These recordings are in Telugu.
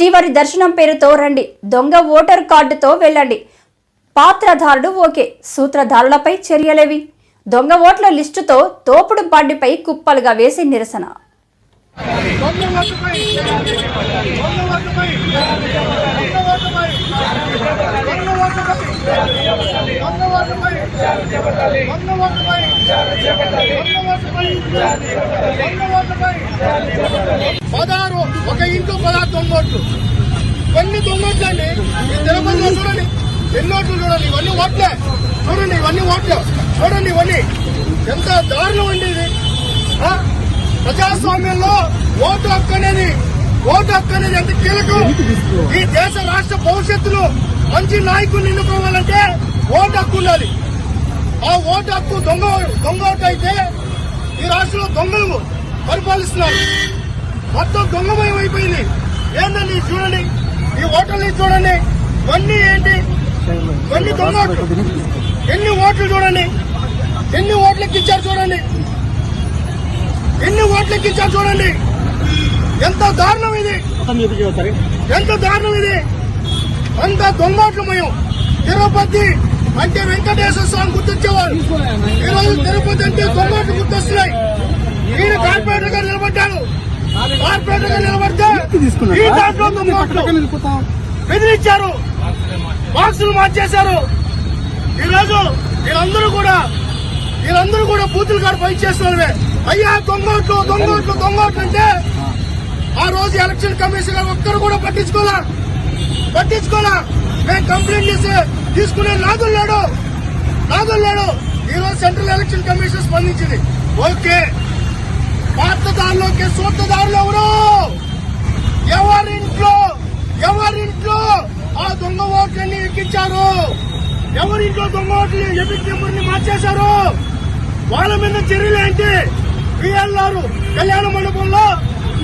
శ్రీవారి దర్శనం పేరుతో రండి. దొంగ ఓటర్ కార్డుతో వెళ్ళండి. పాత్రధారుడు ఓకే. సూత్రధారులపై చర్యలేవి. దొంగ ఓట్ల లిస్టుతో తోపుడు బండిపై కుప్పలుగా వేసి నిరసన. పదహారు ఒక ఇంట్లో పదహారు దొంగ ఓట్లు. ఇవన్నీ దొంగ అండి. ఈ తిరుపతిలో చూడండి. ఎన్ని ఓట్లు చూడండి? ఇవన్నీ ఓట్లే. చూడండి ఇవన్నీ ఓట్లే. చూడండి ఇవన్నీ. ఎంత దారుణం అండి ఇది. ప్రజాస్వామ్యంలో ఓటు హక్కు అనేది ఓటు హక్కు అనేది ఎంత కీలకం? ఈ దేశ రాష్ట్ర భవిష్యత్తులో మంచి నాయకుడిని ఎన్నుకోవాలంటే ఓటు హక్కు ఉండాలి. ఆ ఓటు హక్కు దొంగ దొంగ ఓటు అయితే ఈ రాష్ట్రంలో దొంగలు పరిపాలిస్తున్నారు. మొత్తం దొంగమయం అయిపోయింది. ఏంటండి చూడండి? ఈ ఓటర్ని చూడండి. ఇవన్నీ ఏంటి? ఇవన్నీ దొంగ ఓట్లు. ఎన్ని ఓట్లు చూడండి? ఎన్ని ఓట్లకి ఇచ్చారు చూడండి? ఎన్ని ఇచ్చారు చూడండి. ఎంత దారుణం ఇది. ఎంత దారుణం ఇది. అంత దొంగోట్లమయం తిరుపతి అంటే వెంకటేశ్వర స్వామి గుర్తొచ్చేవారు. ఈ రోజు తిరుపతి అంటే దొంగోట్లు గుర్తొస్తున్నాయి. ఈయన కార్పొరేటర్గా నిలబడ్డారు కార్పొరేటర్గా నిలబడితే ఈ దాంట్లో దొంగోట్లు బెదిరించారు. బాక్సులు మార్చేశారు. ఈ రోజు వీళ్ళందరూ కూడా వీళ్ళందరూ కూడా బూతులు కాడ పై చేస్తున్నారే అయ్యా దొంగోట్లు దొంగోట్లు దొంగోట్లు అంటే ఆ రోజు ఎలక్షన్ కమిషన్ గారు ఒక్కరు కూడా పట్టించుకోలే పట్టించుకోలే మేము కంప్లైంట్ చేసి తీసుకునే నాదులు లేడు నాదులు లేడు ఈ రోజు సెంట్రల్ ఎలక్షన్ కమిషన్ స్పందించింది ఓకే పాతదారులోకి సూత్రదారులు ఎవరు ఎవరింట్లో ఎవరింట్లో ఆ దొంగ ఓట్లన్నీ ఎక్కించారు ఎవరింట్లో దొంగ ఓట్లు ఎపిక్ నెంబర్ని మార్చేశారు వాళ్ళ మీద చర్యలు ఏంటి పిఎల్ఆర్ కళ్యాణ మండపంలో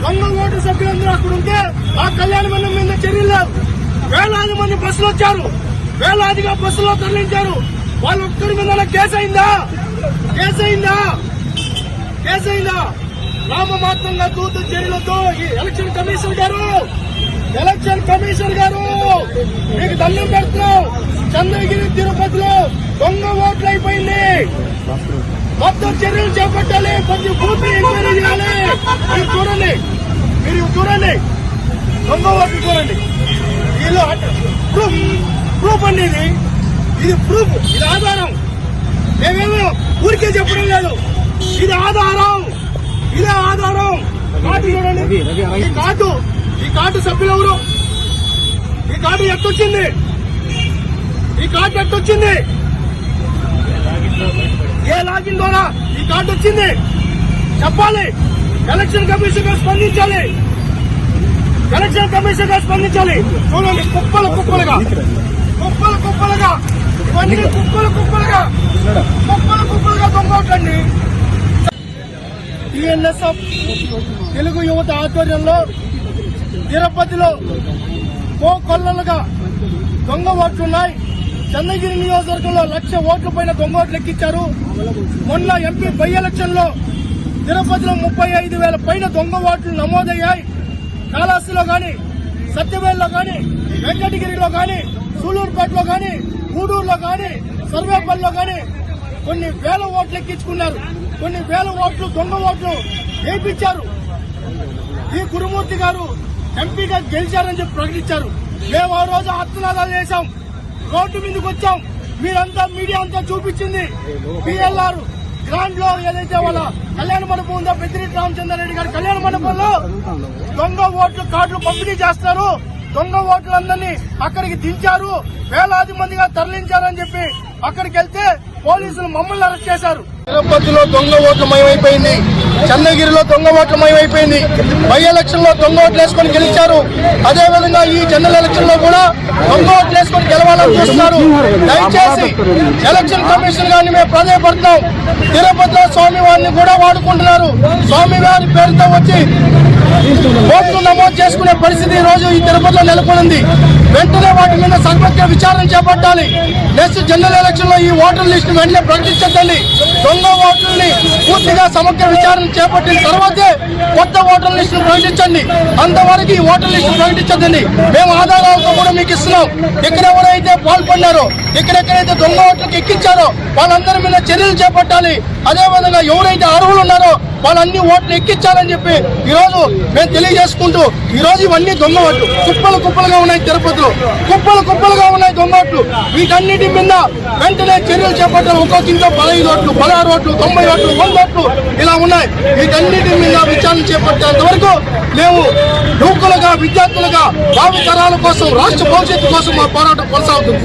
దొంగ ఓటు సభ్యులందరూ అక్కడ ఉంటే ఆ కళ్యాణ మండపం మీద చర్యలు లేవు. వేలాది మంది బస్సులు వచ్చారు. వేలాదిగా బస్సులో తరలించారు. వాళ్ళ ఒక్కరి మీద కేసు అయిందా కేసు అయిందా కేసు అయిందా నామమాత్రంగా తూతు చర్యలతో ఈ ఎలక్షన్ కమిషన్ గారు ఎలక్షన్ కమిషన్ గారు మీకు దండం పెడుతున్నాం చంద్రగిరి తిరుపతిలో దొంగ ఓట్లు అయిపోయింది మొత్తం చర్యలు చేపట్టాలి. ప్రతి బూత్ ఎంక్వైరీ చేయాలి. మీరు చూడండి. మీరు చూడండి. దొంగ ఓట్లు చూడండి. వీళ్ళు ప్రూఫ్ ప్రూఫ్ అండి ఇది. ఇది ప్రూఫ్ ఇది ఆధారం. మేమేమో ఊరికే చెప్పడం లేదు. ఇది ఆధారం. ఇదే ఆధారం. కార్డు చూడండి. ఈ కార్డు ఈ కార్డు సభ్యులు ఎవరు? ఈ కార్డు ఎట్టొచ్చింది ఈ కార్డు ఎట్టొచ్చింది ఏ లాగిన్ ద్వారా ఈ కార్డు వచ్చింది? చెప్పాలి. ఎలక్షన్ కమిషన్ గారు స్పందించాలి. ఎలక్షన్ కమిషన్ గారు స్పందించాలి. చూడండి కుప్పలు కుప్పలుగా. కుప్పలు కుప్పలుగా. ఇవన్నీ కుప్పలు కుప్పలుగా. కుప్పలు కుప్పలుగా దొంగోటండి టిఎన్ఎస్ఎఫ్ తెలుగు యువత ఆధ్వర్యంలో తిరుపతిలో కో కొల్లలుగా దొంగ ఓట్లున్నాయి. చంద్రగిరి నియోజకవర్గంలో లక్ష ఓట్ల పైన దొంగ ఓట్లు ఎక్కించారు. మొన్న ఎంపీ బై ఎలక్షన్లో తిరుపతిలో ముప్పై ఐదు వేల పైన దొంగ ఓట్లు నమోదయ్యాయి. కాళహస్తిలో గాని సత్యవేల్లో గాని వెంకటగిరిలో గాని సూలూరుపేటలో గాని గూడూరులో గాని సర్వేపల్లిలో గాని కొన్ని వేల ఓట్లు ఎక్కించుకున్నారు. కొన్ని వేల ఓట్లు దొంగ ఓట్లు వేయించారు. ఈ గురుమూర్తి గారు ఎంపీగా గెలిచారని చెప్పి ప్రకటించారు. మేము ఆ రోజు ఆత్మనాదాలు చేశాం. రోడ్డు మీదకి వచ్చాం. మీరంతా మీడియా అంతా చూపించింది. పిఎల్ఆర్ గ్రాండ్లో ఏదైతే వాళ్ళ కళ్యాణ మండపం ఉందో పెద్దిరెడ్డి రామచంద్రారెడ్డి గారి కళ్యాణ మండపంలో దొంగ ఓట్లు కార్డులు పంపిణీ చేస్తారు. దొంగ ఓట్లందరినీ అక్కడికి దించారు. వేలాది మందిగా తరలించారని చెప్పి అక్కడికి వెళ్తే పోలీసులు మమ్మల్ని అరెస్ట్ చేశారు. తిరుపతిలో దొంగ ఓట్లు మయమైపోయింది చంద్రగిరిలో దొంగ ఓట్లు మయమైపోయింది బై ఎలక్షన్లో దొంగ ఓట్లు వేసుకొని గెలిచారు. అదే విధంగా ఈ జనరల్ ఎలక్షన్లో కూడా దొంగ ఓట్లు వేసుకొని గెలవాలని చూస్తున్నారు. దయచేసి ఎలక్షన్ కమిషన్ గారిని మేము ప్రాధాన్యపడుతున్నాం తిరుపతిలో స్వామి వారిని కూడా వాడుకుంటున్నారు. స్వామి వారి పేరుతో వచ్చి ఓట్లు నమోదు చేసుకునే పరిస్థితి ఈరోజు ఈ తిరుపతిలో నెలకొనింది. వెంటనే వాటి మీద సర్వజ్ఞ విచారణ చేపట్టాలి. నెక్స్ట్ జనరల్ ఎలక్షన్లో ఈ ఓటర్ లిస్ట్ వెంటనే ప్రకటించద్దండి. దొంగ ఓటర్ని పూర్తిగా సమగ్ర విచారణ చేపట్టిన తర్వాతే కొత్త ఓటర్ లిస్ట్ ప్రకటించండి. అంతవరకు ఈ ఓటర్ లిస్ట్ ప్రకటించద్దండి. మేము ఆధారాలతో కూడా మీకు ఇస్తున్నాం. ఎక్కడెవరైతే పాల్పడినారో ఎక్కడెక్కడైతే దొంగ ఓట్లకు ఎక్కించారో వాళ్ళందరి మీద చర్యలు చేపట్టాలి. అదేవిధంగా ఎవరైతే అర్హులు ఉన్నారో వాళ్ళన్ని ఓట్లు ఎక్కించాలని చెప్పి ఈరోజు మేము తెలియజేసుకుంటూ ఈ రోజు ఇవన్నీ దొంగ ఓట్లు. కుప్పలు కుప్పలుగా ఉన్నాయి తిరుపతిలో. కుప్పలు కుప్పలుగా ఉన్నాయి దొంగ ఓట్లు. వీటన్నిటి మీద వెంటనే చర్యలు చేపట్టాలి ఒక్కొక్క ఇంట్లో పదహైదు ఓట్లు పదహారు ఓట్లు తొంభై ఓట్లు వంద ఓట్లు ఇలా ఉన్నాయి. వీటన్నిటి మీద విచారణ చేపట్టేంత వరకు మేము యువకులుగా విద్యార్థులుగా భావి తరాల కోసం రాష్ట్ర భవిష్యత్తు కోసం మా పోరాటం కొనసాగుతుంది.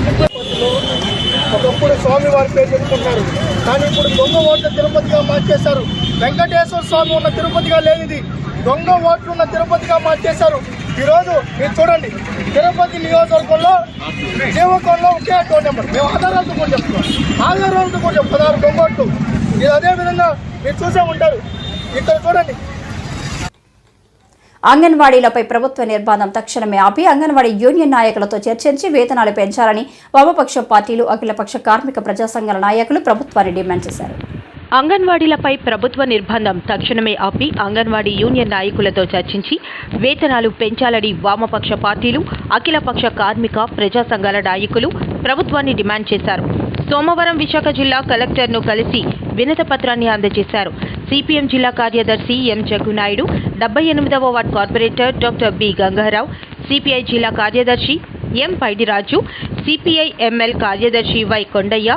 ఒకప్పుడు స్వామి వారి పేరు చెప్పుకుంటారు. కానీ ఇప్పుడు దొంగ ఓట్లు తిరుపతిగా మార్చేశారు. వెంకటేశ్వర స్వామి ఉన్న తిరుపతిగా లేనిది ఇది. దొంగ ఓట్లు ఉన్న తిరుపతిగా మార్చేశారు. ఈరోజు మీరు చూడండి తిరుపతి నియోజకవర్గంలో జీవకంలో ఒకే అకౌంట్ నెంబర్. మేము ఆధారాలతో కూడా చెప్తున్నాం. ఆధారాలతో కూడా చెప్తున్నారు పదహారు దొంగ ఓట్లు. ఇది అదే విధంగా మీరు చూసే ఉంటారు. ఇక్కడ చూడండి అంగన్వాడీలపై ప్రభుత్వ నిర్బంధం తక్షణమే ఆపి అంగన్వాడీ యూనియన్ నాయకులతో చర్చించి వేతనాలు పెంచాలని వామపక్ష పార్టీలు అఖిలపక్ష కార్మిక ప్రజా సంఘాల నాయకులు ప్రభుత్వాన్ని డిమాండ్ చేశారు. అంగన్వాడీలపై ప్రభుత్వ నిర్బంధం తక్షణమే ఆపి అంగన్వాడీ యూనియన్ నాయకులతో చర్చించి వేతనాలు పెంచాలని వామపక్ష పార్టీలు అఖిలపక్ష కార్మిక ప్రజా సంఘాల నాయకులు ప్రభుత్వాన్ని డిమాండ్ చేశారు. సోమవారం విశాఖ జిల్లా కలెక్టర్ను కలిసి వినత పత్రాన్ని అందజేశారు. సిపిఎం జిల్లా కార్యదర్శి ఎం జగ్గునాయుడు డెబ్బై ఎనిమిదవ ward corporator doctor B Gangarao CPI జిల్లా కార్యదర్శి ఎం పైడిరాజు సిపిఐ ఎంఎల్ కార్యదర్శి వై కొండయ్య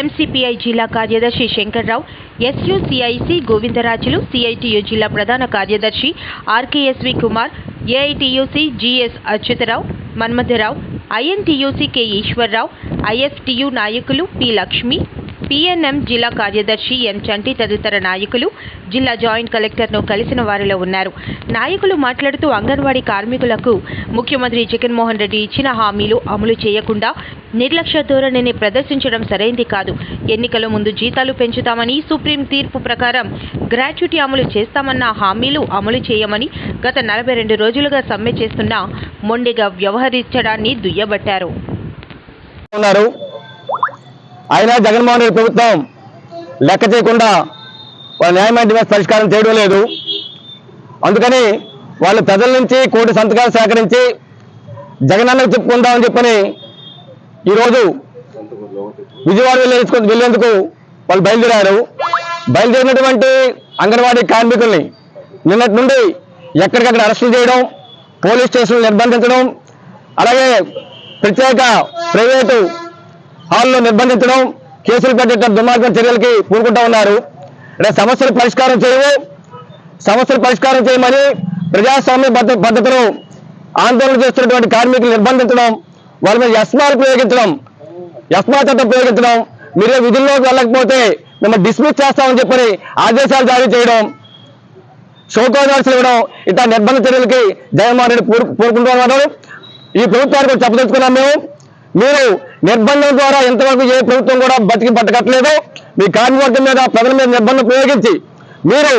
ఎంసిపిఐ జిల్లా కార్యదర్శి శంకర్రావు ఎస్యుసిఐసి గోవిందరాజులు సిఐటియు జిల్లా ప్రధాన కార్యదర్శి RKSV Kumar AITUC GS Achyutarao Manmatharao INTUC K Eswararao IFTU నాయకులు పి లక్ష్మి పిఎన్ఎం జిల్లా కార్యదర్శి ఎం చంటి తదితర నాయకులు జిల్లా జాయింట్ కలెక్టర్ను కలిసిన వారిలో ఉన్నారు. నాయకులు మాట్లాడుతూ అంగన్వాడీ కార్మికులకు ముఖ్యమంత్రి జగన్మోహన్ రెడ్డి ఇచ్చిన హామీలు అమలు చేయకుండా నిర్లక్ష్య ధోరణిని ప్రదర్శించడం సరైంది కాదు. ఎన్నికల ముందు జీతాలు పెంచుతామని సుప్రీం తీర్పు ప్రకారం గ్రాట్యుటీ అమలు చేస్తామన్న హామీలు అమలు చేయమని గత నలభై రెండు రోజులుగా సమ్మె చేస్తున్న మొండిగా వ్యవహరించడాన్ని దుయ్యబట్టారు. అయినా జగన్మోహన్ రెడ్డి ప్రభుత్వం లెక్క చేయకుండా వాళ్ళ న్యాయమైన డిమాండ్స్ పరిష్కారం చేయడం లేదు. అందుకని వాళ్ళు ప్రజల నుంచి కోటి సంతకాలు సేకరించి జగనన్నకు చెప్పుకుందామని చెప్పని ఈరోజు విజయవాడ వెళ్ళేందుకు వెళ్ళేందుకు వాళ్ళు బయలుదేరారు. బయలుదేరినటువంటి అంగన్వాడీ కార్మికుల్ని నిన్నటి నుండి ఎక్కడికక్కడ అరెస్టులు చేయడం పోలీస్ స్టేషన్లు నిర్బంధించడం అలాగే ప్రత్యేక ప్రైవేటు హాల్లో నిర్బంధించడం కేసులు పెట్టడం దుర్మార్గం చర్యలకి పూనుకుంటా ఉన్నారు. అంటే సమస్యలు పరిష్కారం చేయవు. సమస్యలు పరిష్కారం చేయమని ప్రజాస్వామ్య పద్ధ- పద్ధతిలో ఆందోళన చేస్తున్నటువంటి కార్మికులు నిర్బంధించడం వాళ్ళ మీద ఎస్మార్ ప్రయోగించడం ఎస్మా చట్టం ప్రయోగించడం మీరే విధుల్లోకి వెళ్ళకపోతే మేము డిస్మిస్ చేస్తామని చెప్పని ఆదేశాలు జారీ చేయడం షోకో నోట్స్లు ఇవ్వడం ఇట్లా నిర్బంధ చర్యలకి జగన్మోహన్ రెడ్డి పూరు పూరుకుంటున్నారు ఈ ప్రభుత్వానికి చెప్పదలుచుకున్నాం మేము. మీరు నిర్బంధం ద్వారా ఇంతవరకు ఏ ప్రభుత్వం కూడా బతికి పట్టకట్లేదు మీ కార్మికవర్గం మీద ప్రజల మీద నిర్బంధం ప్రయోగించి మీరు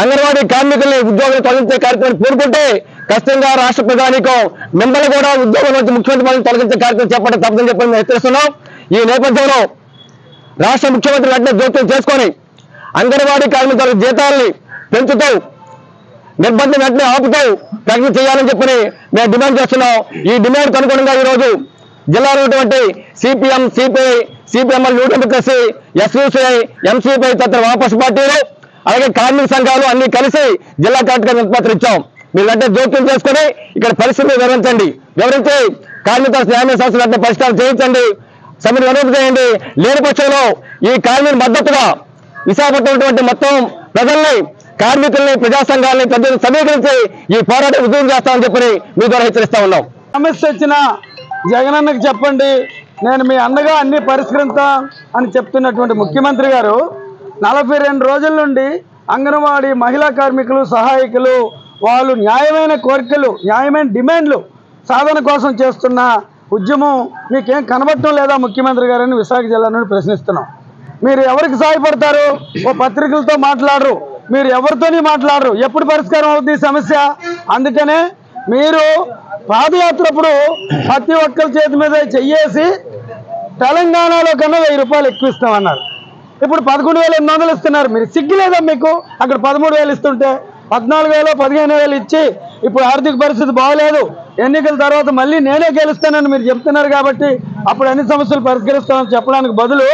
అంగన్వాడీ కార్మికుల్ని ఉద్యోగులు తొలగించే కార్యక్రమం కోరుకుంటే ఖచ్చితంగా రాష్ట్ర ప్రధానికం మిమ్మల్ని కూడా ఉద్యోగం నుంచి ముఖ్యమంత్రి వాళ్ళని తొలగించే కార్యక్రమం చేపట్టే తప్పదని చెప్పి మేము హెచ్చరిస్తున్నాం. ఈ నేపథ్యంలో రాష్ట్ర ముఖ్యమంత్రి వెంటనే జోక్యం చేసుకొని అంగన్వాడీ కార్మికుల జీతాలని పెంచుతూ నిర్బంధం వెంటనే ఆపుతూ ప్రకటన చేయాలని చెప్పని మేము డిమాండ్ చేస్తున్నాం. ఈ డిమాండ్ అనుగుణంగా ఈరోజు రోజు జిల్లాలో ఉన్నటువంటి సిపిఎం సిపిఐ సిపిఎంఎల్ యూట్ కలిసి ఎస్యూసీఐ ఎంసీపై తదితర వామపక్ష పార్టీలు అలాగే కార్మిక సంఘాలు అన్ని కలిసి జిల్లా కలెక్టర్ వినతిపత్రం ఇచ్చాం. మీరు వెంటనే జోక్యం చేసుకుని ఇక్కడ పరిస్థితిని వివరించండి. వివరించి కార్మిక న్యాయ సంస్థలు వెంటనే పరిష్కారం చేయించండి. సమితి వినతి చేయండి. లేని పక్షంలో ఈ కార్మిక మద్దతుగా విశాఖపట్నం మొత్తం ప్రజల్ని కార్మికుల్ని ప్రజా సంఘాలని ప్రజలను సమీకరించి ఈ పోరాటం విజయం చేస్తామని చెప్పి మీ ద్వారా హెచ్చరిస్తా ఉన్నాం. సమస్య వచ్చినా జగనన్నకి చెప్పండి. నేను మీ అన్నగా అన్ని పరిష్కరిస్తా అని చెప్తున్నటువంటి ముఖ్యమంత్రి గారు నలభై రెండు రోజుల నుండి అంగన్వాడీ మహిళా కార్మికులు సహాయకులు వాళ్ళు న్యాయమైన కోరికలు న్యాయమైన డిమాండ్లు సాధన కోసం చేస్తున్న ఉద్యమం మీకేం కనబడటం లేదా ముఖ్యమంత్రి గారని విశాఖ జిల్లా నుండి ప్రశ్నిస్తున్నాం. మీరు ఎవరికి సహాయపడతారు? ఓ పత్రికలతో మాట్లాడరు. మీరు ఎవరితోని మాట్లాడరు? ఎప్పుడు పరిష్కారం అవుతుంది ఈ సమస్య? అందుకనే మీరు పాదయాత్రప్పుడు ప్రతి ఒక్కరి చేతి మీద చెయ్యేసి తెలంగాణలో కన్నా వెయ్యి రూపాయలు ఎక్కువ ఇస్తామన్నారు. ఇప్పుడు పదకొండు వేల ఎనిమిది వందలు ఇస్తున్నారు. మీరు సిగ్గులేదా మీకు? అక్కడ పదమూడు వేలు ఇస్తుంటే పద్నాలుగు వేలు పదిహేను వేలు ఇచ్చి ఇప్పుడు ఆర్థిక పరిస్థితి బాగలేదు. ఎన్నికల తర్వాత మళ్ళీ నేనే గెలుస్తానని మీరు చెప్తున్నారు కాబట్టి అప్పుడు అన్ని సమస్యలు పరిష్కరిస్తామని చెప్పడానికి బదులు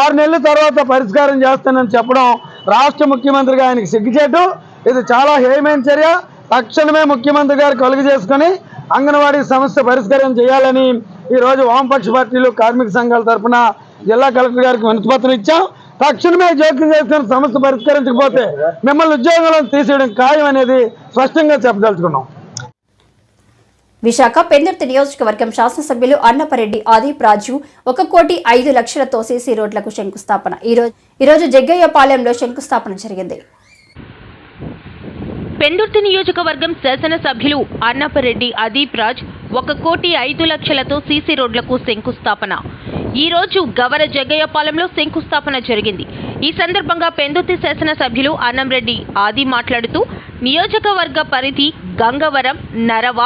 ఆరు నెలల తర్వాత పరిష్కారం చేస్తానని చెప్పడం రాష్ట్ర ముఖ్యమంత్రిగా ఆయనకి సిగ్గుచేటు. ఇది చాలా హేయమైన చర్య. తక్షణమే ముఖ్యమంత్రి గారు కలుగు చేసుకొని అంగన్వాడీ సమస్య పరిష్కారం చేయాలని ఈ రోజు వామపక్ష పార్టీలు కార్మిక సంఘాల తరఫున జిల్లా కలెక్టర్ గారికి వినతిపత్రం ఇచ్చాం. తక్షణమే జోక్యం చేసుకుని సమస్య పరిష్కరించకపోతే మిమ్మల్ని ఉద్యోగంలో తీసేయడం ఖాయం అనేది స్పష్టంగా చెప్పదలుచుకున్నాం. విశాఖ పెందుర్తి నియోజకవర్గం శాసనసభ్యులు అన్నపరెడ్డి ఆదిప్ రాజు ఒక కోటి ఐదు లక్షలతో సీసీ రోడ్లకు శంకుస్థాపన. ఈరోజు ఈరోజు జగ్గయ్యపాలెంలో శంకుస్థాపన జరిగింది. పెందుర్తి నియోజకవర్గం శాసనసభ్యులు అన్నపరెడ్డి అదీప్ రాజ్ ఒక కోటి ఐదు లక్షలతో సీసీ రోడ్లకు శంకుస్థాపన. ఈ రోజు గవర జగ్గయ్యపాలెంలో శంకుస్థాపన జరిగింది. ఈ సందర్భంగా పెందుర్తి శాసనసభ్యులు అన్నంరెడ్డి ఆది మాట్లాడుతూ నియోజకవర్గ పరిధి గంగవరం నరవ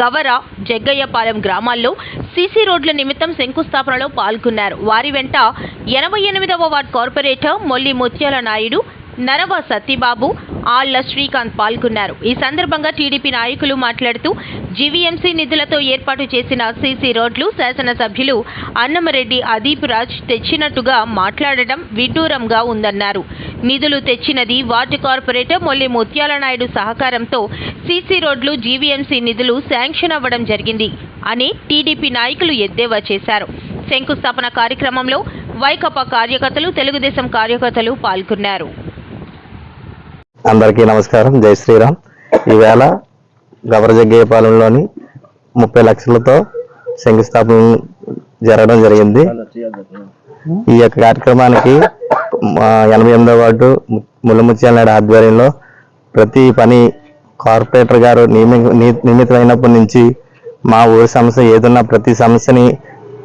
గవర జగ్గయ్యపాలెం గ్రామాల్లో సీసీ రోడ్ల నిమిత్తం శంకుస్థాపనలో పాల్గొన్నారు. వారి వెంట ఎనభై ఎనిమిదవ వార్డ్ కార్పొరేటర్ మొల్లి ముత్యాల నాయుడు నరవ సత్యబాబు ఆళ్ళ శ్రీకాంత్ పాల్గొన్నారు. ఈ సందర్భంగా టీడీపీ నాయకులు మాట్లాడుతూ జీవీఎంసీ నిధులతో ఏర్పాటు చేసిన సీసీ రోడ్లు శాసనసభ్యులు అన్నమరెడ్డి అదీప్ రాజ్ తెచ్చినట్టుగా మాట్లాడటం విడ్డూరంగా ఉందన్నారు. నిధులు తెచ్చినది వార్డు కార్పొరేటర్ మొల్లి ముత్యాల నాయుడు సహకారంతో సీసీ రోడ్లు జీవీఎంసీ నిధులు శాంక్షన్ అవ్వడం జరిగింది అని టీడీపీ నాయకులు ఎద్దేవా చేశారు. శంకుస్థాపన కార్యక్రమంలో వైకపా కార్యకర్తలు తెలుగుదేశం కార్యకర్తలు పాల్గొన్నారు. అందరికీ నమస్కారం. జై శ్రీరామ్. ఈవేళ గవరజగ్గేపాలెంలోని ముప్పై లక్షలతో శంకుస్థాపన జరగడం జరిగింది. ఈ యొక్క కార్యక్రమానికి ఎనభై ఎనిమిదో వార్డు ముల్లముత్యాల నాయుడు ఆధ్వర్యంలో ప్రతి పని కార్పొరేటర్ గారు నియమి నియమితమైనప్పటి నుంచి మా ఊరి సమస్య ఏదన్నా ప్రతి సమస్యని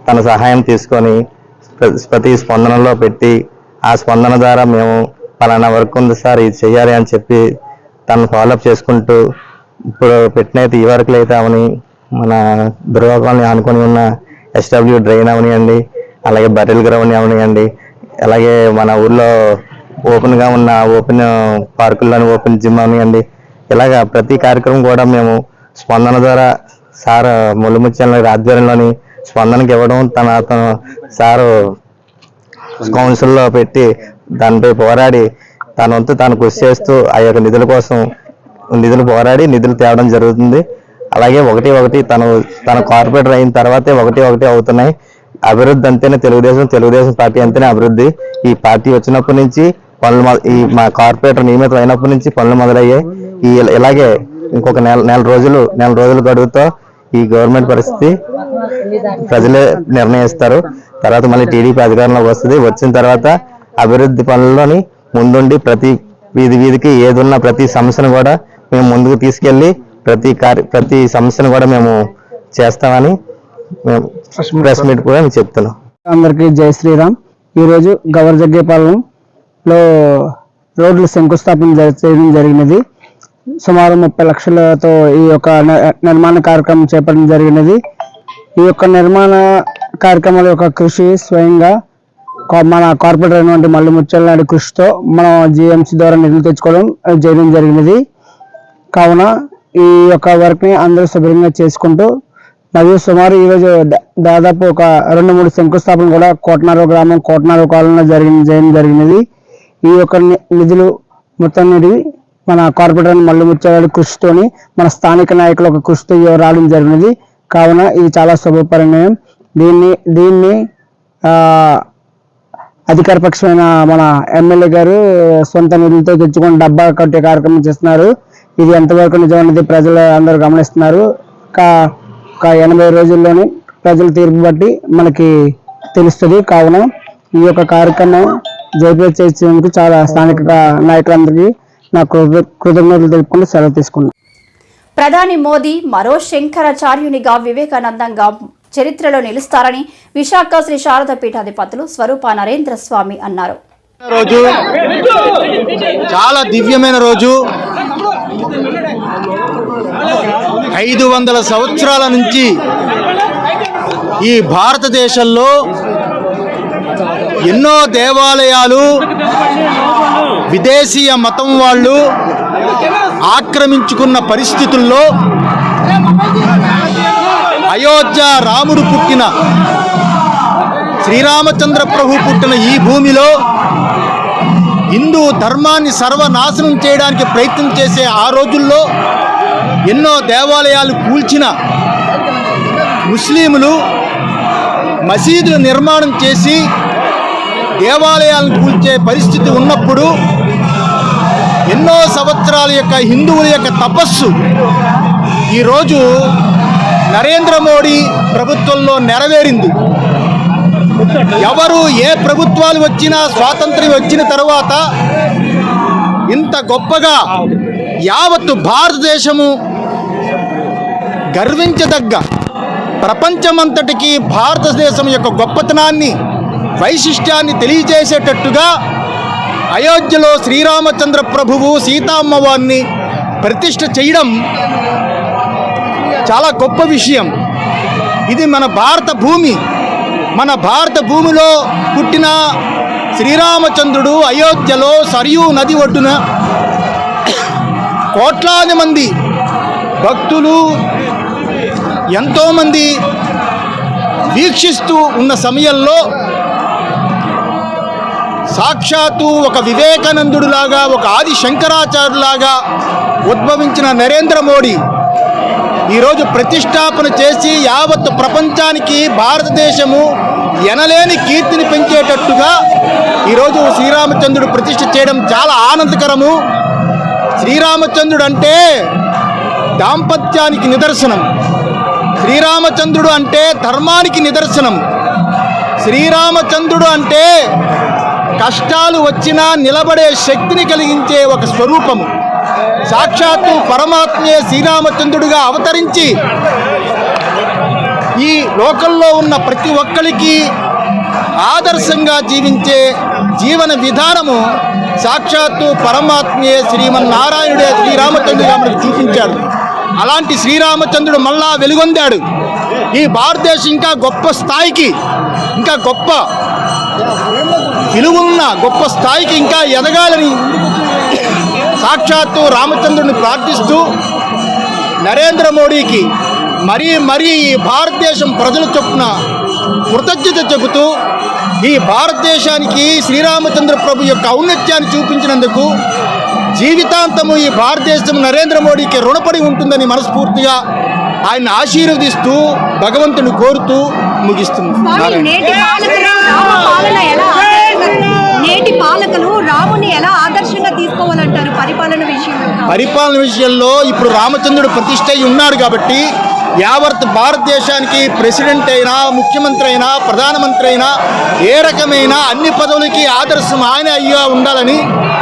తన సహాయం తీసుకొని ప్రతి స్పందనలో పెట్టి ఆ స్పందన ద్వారా మేము పలానా వర్క్ ఉంది సార్ ఇది చేయాలి అని చెప్పి తను ఫాలోఅప్ చేసుకుంటూ ఇప్పుడు పెట్టినైతే ఈ వరకు అయితే అవని మన దుర్గాపాలని ఆనుకొని ఉన్న ఎస్డబ్ల్యూ డ్రైన్ అవనివ్వండి అలాగే బర్రెల్ గ్రౌండ్ అవనివ్వండి అలాగే మన ఊర్లో ఓపెన్గా ఉన్న ఓపెన్ పార్కుల్లోని ఓపెన్ జిమ్ అవనివ్వండి ఇలాగా ప్రతి కార్యక్రమం కూడా మేము స్పందన ద్వారా సార్ ముళ్ళముత్యాల ఆధ్వర్యంలోని స్పందనకి ఇవ్వడం తన అతను సారు కౌన్సిల్లో పెట్టి దానిపై పోరాడి తన వంతు తాను కృషి చేస్తూ ఆ యొక్క నిధుల కోసం నిధులు పోరాడి నిధులు తేవడం జరుగుతుంది. అలాగే ఒకటి ఒకటి తను తన కార్పొరేటర్ అయిన తర్వాతే ఒకటి ఒకటి అవుతున్నాయి. అభివృద్ధి అంతేనే తెలుగుదేశం తెలుగుదేశం పార్టీ అంతేనే అభివృద్ధి. ఈ పార్టీ వచ్చినప్పటి నుంచి పనులు ఈ మా కార్పొరేటర్ నియమితం అయినప్పటి నుంచి పనులు మొదలయ్యాయి. ఈ ఇలాగే ఇంకొక నెల నెల రోజులు నెల రోజులు గడువుతో ఈ గవర్నమెంట్ పరిస్థితి ప్రజలే నిర్ణయిస్తారు. తర్వాత మళ్ళీ టీడీపీ అధికారంలోకి వస్తుంది. వచ్చిన తర్వాత అభివృద్ధి పనుల్లోని ముందుండి ప్రతి వీధి వీధికి ఏదున్నా ప్రతి సమస్యను కూడా మేము ముందుకు తీసుకెళ్ళి ప్రతి కార్య ప్రతి సమస్యను కూడా మేము చేస్తామని మేము ప్రెస్ మీట్ కూడా మేము చెప్తున్నాం. అందరికీ జై శ్రీరామ్. ఈరోజు గవర్ జగ్గేపాలెంలో రోడ్లు శంకుస్థాపన చేయడం జరిగినది. సుమారు ముప్పై లక్షలతో ఈ యొక్క నిర్మాణ కార్యక్రమం చేపట్టడం జరిగినది. ఈ యొక్క నిర్మాణ కార్యక్రమాల యొక్క కృషి స్వయంగా మన కార్పొరేటర్ అయినటువంటి మల్లి ముచ్చల కృషితో మనం జిఎంసీ ద్వారా నిధులు తెచ్చుకోవడం చేయడం జరిగినది. కావున ఈ యొక్క వర్క్ని అందరూ శుభ్రంగా చేసుకుంటూ మరియు సుమారు ఈరోజు దా- దాదాపు ఒక రెండు మూడు శంకుస్థాపన కూడా కోటనారు గ్రామం కోటనారు కాలంలో జరిగిన చేయడం జరిగినది. ఈ యొక్క నిధులు మొత్తం నిధి మన కార్పొరేటర్ మల్లి ముచ్చేవాడి కృషితోని మన స్థానిక నాయకుల ఒక కృషితో రావడం జరిగినది. కావున ఇది చాలా శుభపరిణయం. దీన్ని దీన్ని అధికార పక్షమైన మన ఎమ్మెల్యే గారు సొంత నిధులతో తెచ్చుకొని డబ్బా కట్టే కార్యక్రమం చేస్తున్నారు. ఇది ఎంతవరకు నిజమనేది ప్రజలు అందరూ గమనిస్తున్నారు. కా ఒక ఎనభై రోజుల్లోనే ప్రజల తీర్పు బట్టి మనకి తెలుస్తుంది. కావున ఈ యొక్క కార్యక్రమం జయప్రద చేసేందుకు చాలా స్థానిక నాయకులందరికీ నా కృతజ్ఞతలు తెలుపుకుంటూ సెలవు తీసుకున్నాను ప్రధాని మోదీ మరో శంకరాచార్యునిగా వివేకానందంగా చరిత్రలో నిలుస్తారని విశాఖ శ్రీ శారద పీఠాధిపతులు స్వరూప నరేంద్ర స్వామి అన్నారు. రోజు. చాలా దివ్యమైన రోజు. ఐదు వందల సంవత్సరాల నుంచి ఈ భారతదేశంలో ఎన్నో దేవాలయాలు విదేశీయ మతం వాళ్ళు ఆక్రమించుకున్న పరిస్థితుల్లో అయోధ్య రాముడు పుట్టిన శ్రీరామచంద్ర ప్రభు పుట్టిన ఈ భూమిలో హిందూ ధర్మాన్ని సర్వనాశనం చేయడానికి ప్రయత్నం చేసే ఆ రోజుల్లో ఎన్నో దేవాలయాలు కూల్చిన ముస్లింలు మసీదులు నిర్మాణం చేసి దేవాలయాలను కూల్చే పరిస్థితి ఉన్నప్పుడు ఎన్నో సంవత్సరాల యొక్క హిందువుల యొక్క తపస్సు ఈరోజు నరేంద్ర మోడీ ప్రభుత్వంలో నెరవేరింది. ఎవరు ఏ ప్రభుత్వాలు వచ్చినా స్వాతంత్ర్యం వచ్చిన తర్వాత ఇంత గొప్పగా యావత్తు భారతదేశము గర్వించదగ్గ ప్రపంచమంతటికి భారతదేశం యొక్క గొప్పతనాన్ని వైశిష్ట్యాన్ని తెలియజేసేటట్టుగా అయోధ్యలో శ్రీరామచంద్ర ప్రభువు సీతామ్మవారిని ప్రతిష్ఠ చేయడం చాలా గొప్ప విషయం. ఇది మన భారత భూమి. మన భారత భూమిలో పుట్టిన శ్రీరామచంద్రుడు అయోధ్యలో సరియు నది ఒడ్డున కోట్లాది మంది భక్తులు ఎంతోమంది వీక్షిస్తూ ఉన్న సమయంలో సాక్షాత్తు ఒక వివేకానందుడులాగా ఒక ఆది శంకరాచార్యులాగా ఉద్భవించిన నరేంద్ర మోడీ ఈరోజు ప్రతిష్టాపన చేసి యావత్ ప్రపంచానికి భారతదేశము ఎనలేని కీర్తిని పెంచేటట్టుగా ఈరోజు శ్రీరామచంద్రుడు ప్రతిష్ఠ చేయడం చాలా ఆనందకరము. శ్రీరామచంద్రుడు అంటే దాంపత్యానికి నిదర్శనం. శ్రీరామచంద్రుడు అంటే ధర్మానికి నిదర్శనం. శ్రీరామచంద్రుడు అంటే కష్టాలు వచ్చినా నిలబడే శక్తిని కలిగించే ఒక స్వరూపము. సాక్షాత్తు పరమాత్మే శ్రీరామచంద్రుడిగా అవతరించి ఈ లోకంలో ఉన్న ప్రతి ఒక్కరికి ఆదర్శంగా జీవించే జీవన విధానము సాక్షాత్తు పరమాత్మే శ్రీమన్నారాయణుడే శ్రీరామచంద్రుడిగా మనకు చూపించాడు. అలాంటి శ్రీరామచంద్రుడు మళ్ళా వెలుగొందాడు. ఈ భారతదేశం ఇంకా గొప్ప స్థాయికి ఇంకా గొప్ప విలువున్న గొప్ప స్థాయికి ఇంకా ఎదగాలని సాక్షాత్తు రామచంద్రుని ప్రార్థిస్తూ నరేంద్ర మోడీకి మరీ మరీ ఈ భారతదేశం ప్రజల చొప్పున కృతజ్ఞత చెబుతూ ఈ భారతదేశానికి శ్రీరామచంద్ర ప్రభు యొక్క ఔన్నత్యాన్ని చూపించినందుకు జీవితాంతము ఈ భారతదేశం నరేంద్ర మోడీకి రుణపడి ఉంటుందని మనస్ఫూర్తిగా ఆయన ఆశీర్వదిస్తూ భగవంతుని కోరుతూ ముగిస్తుంది నేటి పాలకులు రాముని ఎలా ఆదర్శంగా తీసుకోవాలంటారు? పరిపాలన విషయంలో ఇప్పుడు రామచంద్రుడు ప్రతిష్ట ఉన్నాడు కాబట్టి యావత్ భారతదేశానికి ప్రెసిడెంట్ అయినా ముఖ్యమంత్రి అయినా ప్రధానమంత్రి అయినా ఏ రకమైన అన్ని పదవులకి ఆదర్శం ఆయన అయ్యా ఉండాలని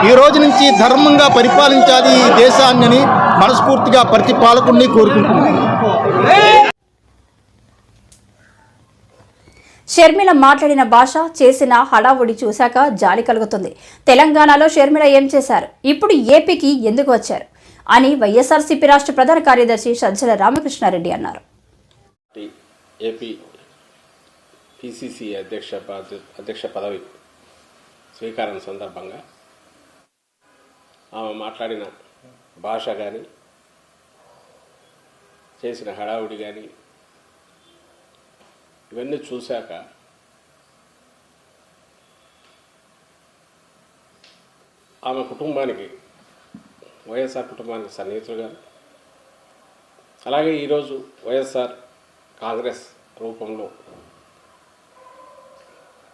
ఈ రోజు నుంచి ధర్మంగా పరిపాలించాలి ఈ దేశాన్ని అని మనస్ఫూర్తిగా ప్రతి పాలకుడిని కోరుకుంటున్నాను. షర్మిల మాట్లాడిన భాష చేసిన హడావుడి చూశాక జాలి కలుగుతుంది. తెలంగాణలో షర్మిల ఏం చేశారు? ఇప్పుడు ఏపీకి ఎందుకు వచ్చారు? అని వైఎస్ఆర్సీపీ రాష్ట్ర ప్రధాన కార్యదర్శి సజ్జల రామకృష్ణారెడ్డి అన్నారు. ఏపీ పిసిసి అధ్యక్ష అధ్యక్ష పదవి స్వీకారం సందర్భంగా ఆమె మాట్లాడిన భాష కానీ చేసిన హడావుడి కానీ ఇవన్నీ చూశాక ఆమె కుటుంబానికి వైఎస్ఆర్ కుటుంబానికి సన్నిహితులుగా అలాగే ఈరోజు వైఎస్ఆర్ కాంగ్రెస్ రూపంలో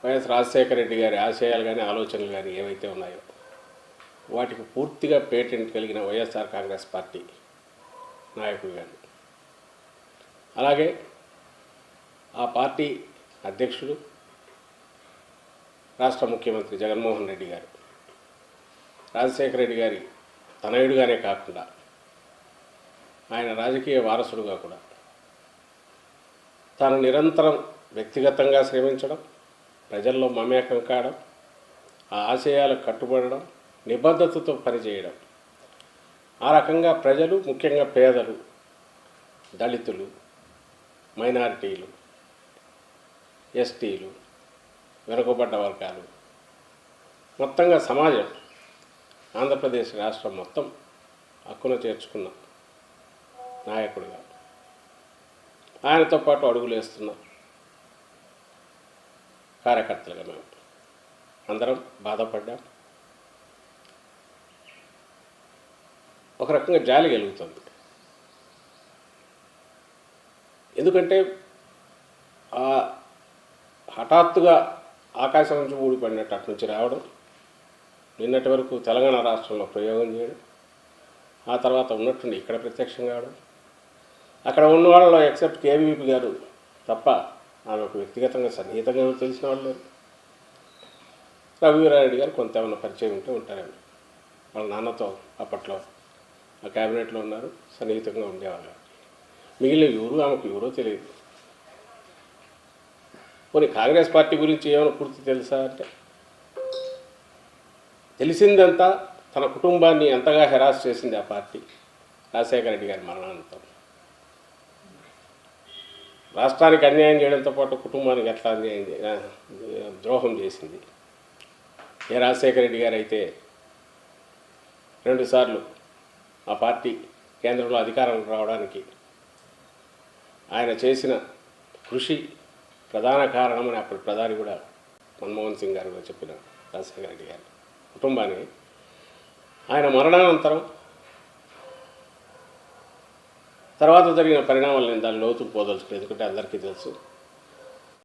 వైఎస్ రాజశేఖర రెడ్డి గారి ఆశయాలు కానీ ఆలోచనలు కానీ ఏవైతే ఉన్నాయో వాటికి పూర్తిగా పేటెంట్ కలిగిన వైఎస్ఆర్ కాంగ్రెస్ పార్టీ నాయకుడు కానీ అలాగే ఆ పార్టీ అధ్యక్షుడు రాష్ట్ర ముఖ్యమంత్రి జగన్మోహన్ రెడ్డి గారు. రాజశేఖర రెడ్డి గారి తనయుడుగానే కాకుండా ఆయన రాజకీయ వారసుడుగా కూడా తాను నిరంతరం వ్యక్తిగతంగా శ్రమించడం ప్రజల్లో మమేకం కావడం ఆ ఆశయాలకు కట్టుబడడం నిబద్ధతతో పనిచేయడం. ఆ రకంగా ప్రజలు ముఖ్యంగా పేదలు దళితులు మైనారిటీలు ఎస్టీలు వెనుకబడ్డ వర్గాలు. మొత్తంగా సమాజం ఆంధ్రప్రదేశ్ రాష్ట్రం మొత్తం హక్కున చేర్చుకున్న నాయకుడిగా ఆయనతో పాటు అడుగులు వేస్తున్న కార్యకర్తలుగా మేము అందరం బాధపడ్డాం. ఒక రకంగా జాలి కలుగుతుంది ఎందుకంటే ఆ హఠాత్తుగా ఆకాశం నుంచి ఊడిపడినట్టు అటు నుంచి రావడం నిన్నటి వరకు తెలంగాణ రాష్ట్రంలో ప్రయోగం చేయడం ఆ తర్వాత ఉన్నట్టుండి ఇక్కడ ప్రత్యక్షం కావడం. అక్కడ ఉన్న వాళ్ళలో ఎక్సెప్ట్ కేవీపీ గారు తప్ప ఆమె ఒక వ్యక్తిగతంగా సన్నిహితంగా తెలిసిన వాళ్ళు లేరు. రఘువీరారెడ్డి గారు కొంత ఏమైనా పరిచయం ఉంటే ఉంటారండి వాళ్ళ నాన్నతో అప్పట్లో ఆ క్యాబినెట్లో ఉన్నారు సన్నిహితంగా ఉండేవాళ్ళు. మిగిలిన ఎవరు ఆమెకు ఎవరో తెలియదు. పోనీ కాంగ్రెస్ పార్టీ గురించి ఏమైనా పూర్తి తెలుసా అంటే? తెలిసిందంతా తన కుటుంబాన్ని ఎంతగా హెరాస్ చేసింది ఆ పార్టీ. రాజశేఖర రెడ్డి గారి మరణానంతరం. రాష్ట్రానికి అన్యాయం చేయడంతో పాటు కుటుంబానికి ఎట్లా అన్యాయం ద్రోహం చేసింది. ఏ రాజశేఖర రెడ్డి గారు అయితే రెండుసార్లు ఆ పార్టీ కేంద్రంలో అధికారంలో రావడానికి ఆయన చేసిన కృషి ప్రధాన కారణమని అప్పుడు ప్రధాని కూడా మన్మోహన్ సింగ్ గారు కూడా చెప్పిన రాజశేఖర రెడ్డి గారు. కుటుంబాన్ని ఆయన మరణానంతరం తర్వాత జరిగిన పరిణామాలు నేను దాని లోతు పోదలుచుకోలేదు ఎందుకంటే అందరికీ తెలుసు